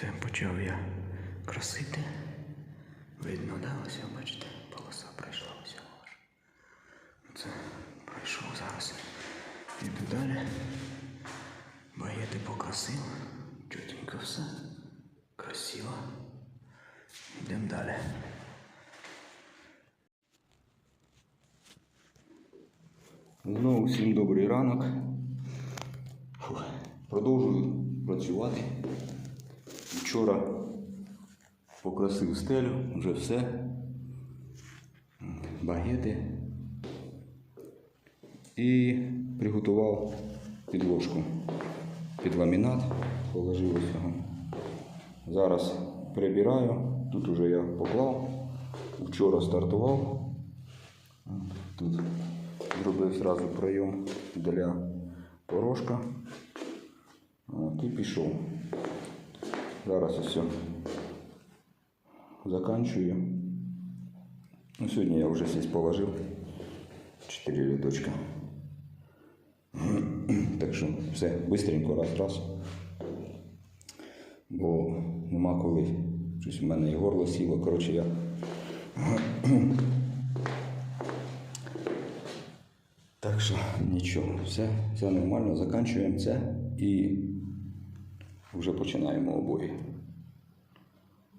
Це почав я красити. Видно, да, ось ви бачите, полоса пройшла ось аж. Це пройшов зараз. Іду далі. Багети покрасив. Чотенько все. Красиво. Йдемо далі. Знову всім добрий ранок. Продовжую працювати. Вчора покрасив стелю, вже все. Багети. І приготував підложку під ламінат, положив ось його. Зараз прибираю. Тут уже я поклав. Вчора стартував. Тут зробив зразу прийом для порошка. От, і пішов. Зараз все заканчую. Ну, сьогодні я вже сість положив. Чотири рядочка. Так що все, бистренько раз-раз. Бо нема коли. Щось у мене і горло сіло. Коротше, я Так що нічого, все, все нормально, заканчуємо це і вже починаємо обої.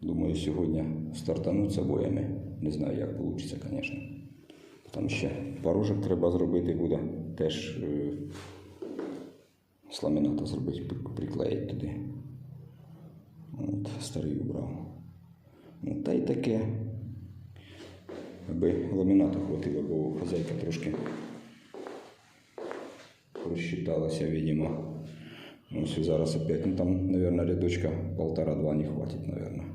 Думаю, сьогодні стартануться боями. Не знаю, як вийде, звісно. Там ще порожок треба зробити буде. Теж е, з ламіната зробити, приклеїти туди. От, старий убрав. Ну, та й таке. Аби ламінату хватило, бо хазяйка трошки просчиталася, видимо. Ну, все зараз опять, ну там, наверное, рядочка полтора-два не хватит, наверное.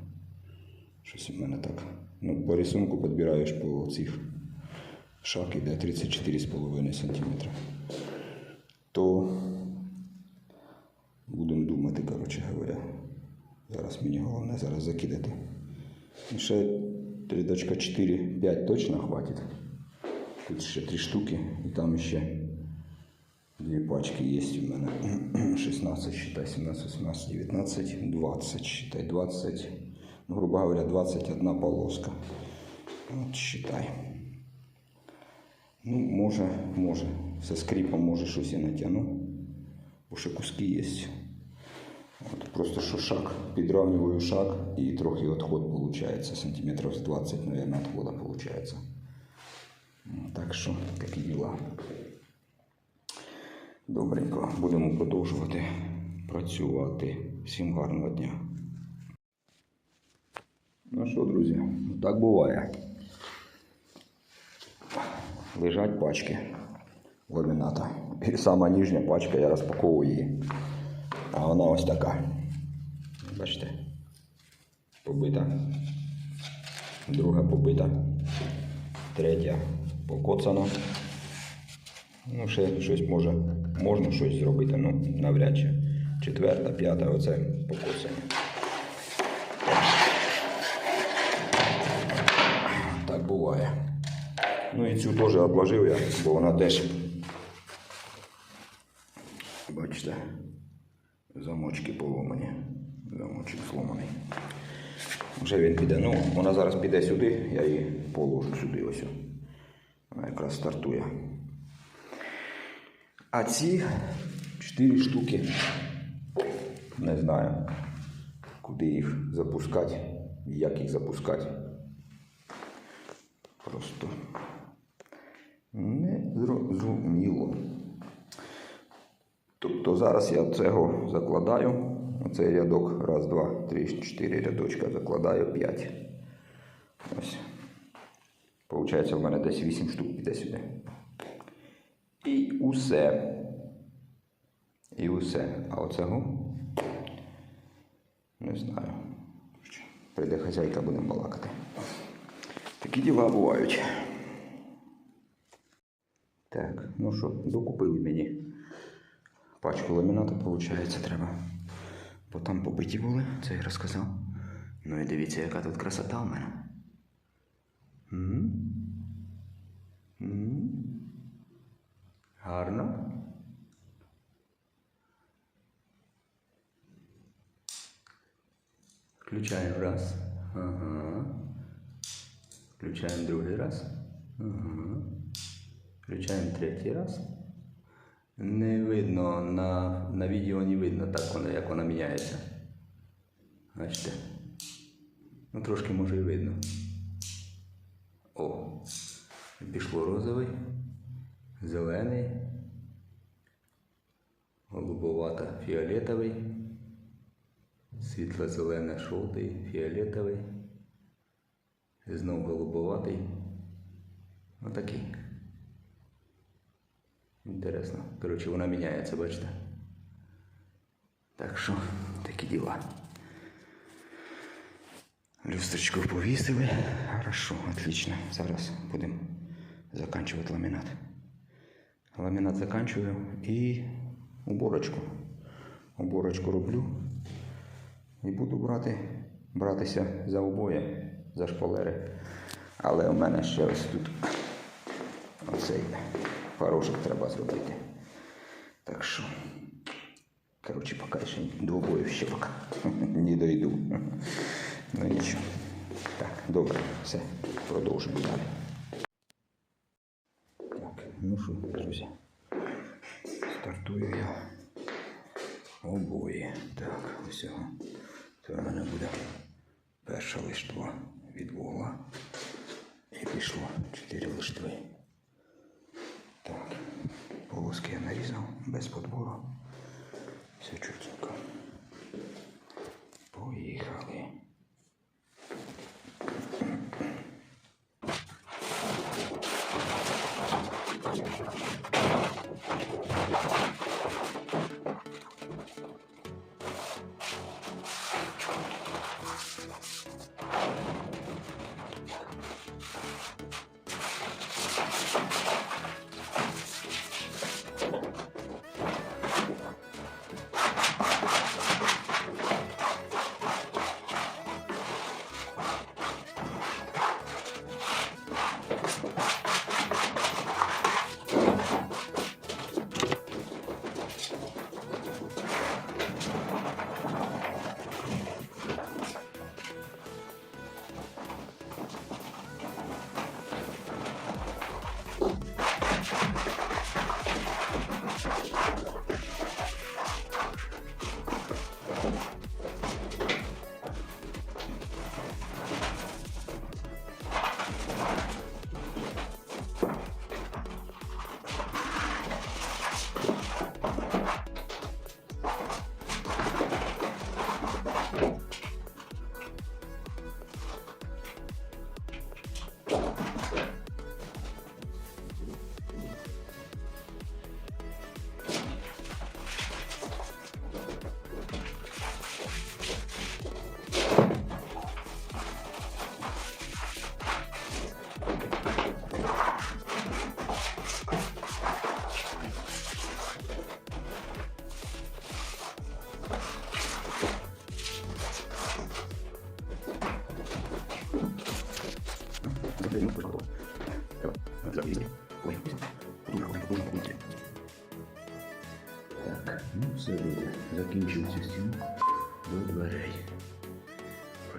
Щось у мене так. Ну, по рисунку підбираєш по цих шаг іде 34,5 см. То будемо думати, коротше говоря. Зараз мені головне зараз закидати. Ще рядочка 4-5 точно хватить. Тут ще три штуки, і там ще Две пачки есть у меня. 16, считай, 17, 18, 19, 20, считай, 20. Ну, грубо говоря, 21 полоска. Вот, считай. Ну, може, може. Со скрипом може щось і натягну. Бо ще куски є. От, просто що шаг, підравнюю шаг і трохи відход виходить. Сантиметрів з 20, наверное, відхода виходить. Ну, Так що, такі діла. Добренько, будемо продовжувати працювати. Всім гарного дня. Ну що, друзі, так буває. Лежать пачки ламіната. І сама ніжня пачка, я розпаковую її. А вона ось така. Бачите? Побита. Друга побита. Третя покоцана. Ну, ще щось може, можна щось зробити, ну навряд чи. Четверта, п'ята, оце покосення. Так буває. Ну і цю теж обложив я, бо вона теж. Бачите, замочки поломані. Замочок сломаний. Вже він піде. Ну, вона зараз піде сюди, я її положу сюди ось. Вона якраз стартує. А ці чотири штуки. Не знаю, куди їх запускати, як їх запускати. Просто не зрозуміло. Тобто зараз я цього закладаю. Оцей рядок. Раз, два, три, чотири рядочка закладаю п'ять. Ось. Получається, в мене десь 8 штук піде сюди. Усе. І усе. А оцього не знаю. Прийде хазяйка, будемо балакати. Такі діла бувають. Так, ну що, докупили мені пачку ламінату, виходить, треба. Бо там побиті були, це я розказав. Ну і дивіться, яка тут красота в мене. М? М? Гарно. Включаємо раз. Ага. Включаємо другий раз. Ага. Включаємо третій раз. Не видно, на, на відео не видно так, воно, як вона міняється. Бачите? Ну, трошки може і видно. О, пішло розовий, зелений, голубовато фіолетовий, світло-зелене, жовтий, фіолетовий, знов голубоватий. Отакий. Інтересно. Коротше, вона міняється, бачите? Так що, такі діла. Люстрочку повісили. Хорошо, отлично. Зараз будемо заканчувати ламінат. Ламінат заканчую і уборочку. Уборочку роблю. І буду брати, братися за обоє, за шпалери. Але у мене ще ось тут оцей порожок треба зробити. Так що, коротше, поки ще до обоїв ще поки не дойду. Ну нічого. Так, добре, все, продовжуємо далі. Так, ну що, друзі, стартую я обоє. Так, ось його. Це в мене буде перша лиштва від вугла. І пішло чотири лиштви. Так, полоски я нарізав без подбору. Все чутенько. Поїхали.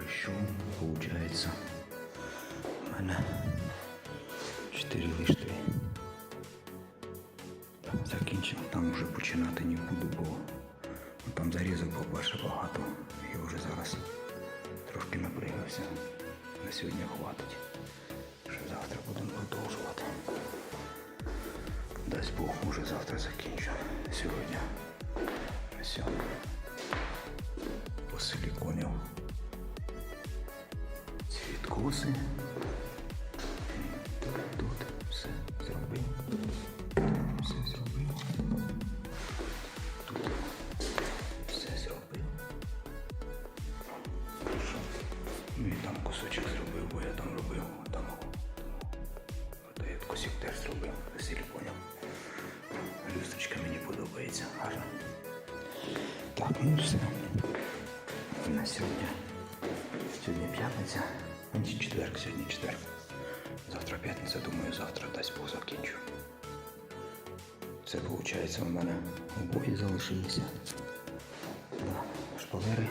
Пройшов, виходить, у мене 4 лиштви. Закінчив, там вже починати не буду, бо там зарізок, по-перше, багато. Я вже зараз трошки напрягався. На сьогодні хватить. Що завтра будемо продовжувати. Дасть Бог, може завтра закінчу. Сьогодні. Все. Посиліконив. Ці відкоси. Тут, тут все зробив. Все зробив. Тут все зробив. Хорошо. Ну і там кусочок зробив, бо я там робив. Там. Ото я косик теж зробив. Силіконом. Люстрочка мені подобається. Гарно. Так, ну все. На сьогодні. Сьогодні п'ятниця. Ну, четверг, сьогодні четверг. Завтра п'ятниця, думаю, завтра дасть Бог закінчу. Це виходить у мене обої залишилися. Да. Шпалери.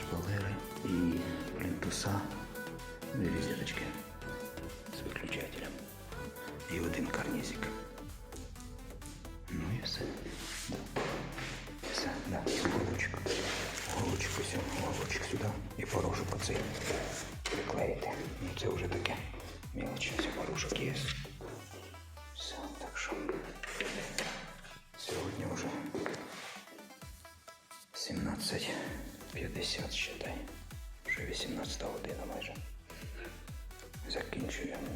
Шпалери. і плінтуса, ну і розеточки з виключателем. І один карнізик. Ну і все. Да. Все, да, уголочок. Уголочок ось, уголочок сюди і порожок оцей приклеїти. Ось. Все, так що сьогодні вже 17.50, считай. Вже 18 година майже. Закінчуємо.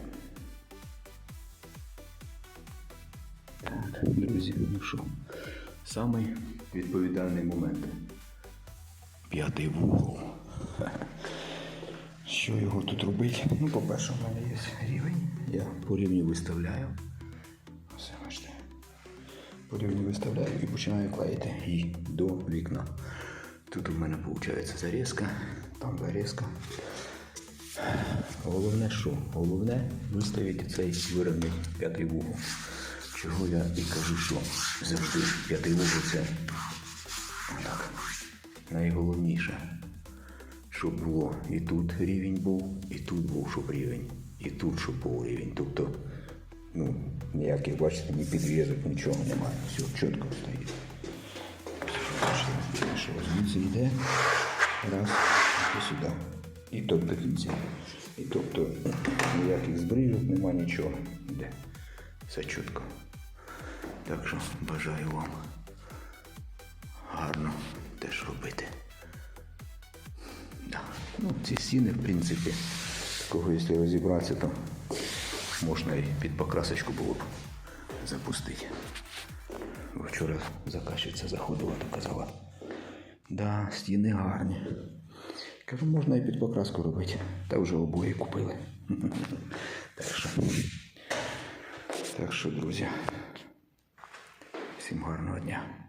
Так, друзі, ну що, самий відповідальний момент. П'ятий вугол. Що його тут робити? Ну, по-перше, в мене є рівень. Я по рівню виставляю. Все, бачите. По рівню виставляю і починаю клеїти її до вікна. Тут у мене виходить зарізка, там зарізка. Головне що? Головне виставити цей виробний п'ятий вугол. Чого я і кажу, що завжди п'ятий вугол це так, найголовніше. Щоб було і тут рівень був, і тут був, щоб рівень, і тут, щоб був рівень. Тобто, ну, ніяких, бачите, ні підв'язок, нічого немає. Все чітко стоїть. Що звідси йде. Раз, і сюди. І тут до кінця. І тобто ніяких збрижок, нема нічого. Йде. Все чітко. Так що бажаю вам гарно теж робити. Ну, ці стіни, в принципі, такого, якщо розібратися, то можна і під покрасочку було б запустити. Вчора заказчиця заходила та казала, да, стіни гарні. Кажу, можна і під покраску робити. Та вже обоє купили. Так що, так що, друзі, всім гарного дня.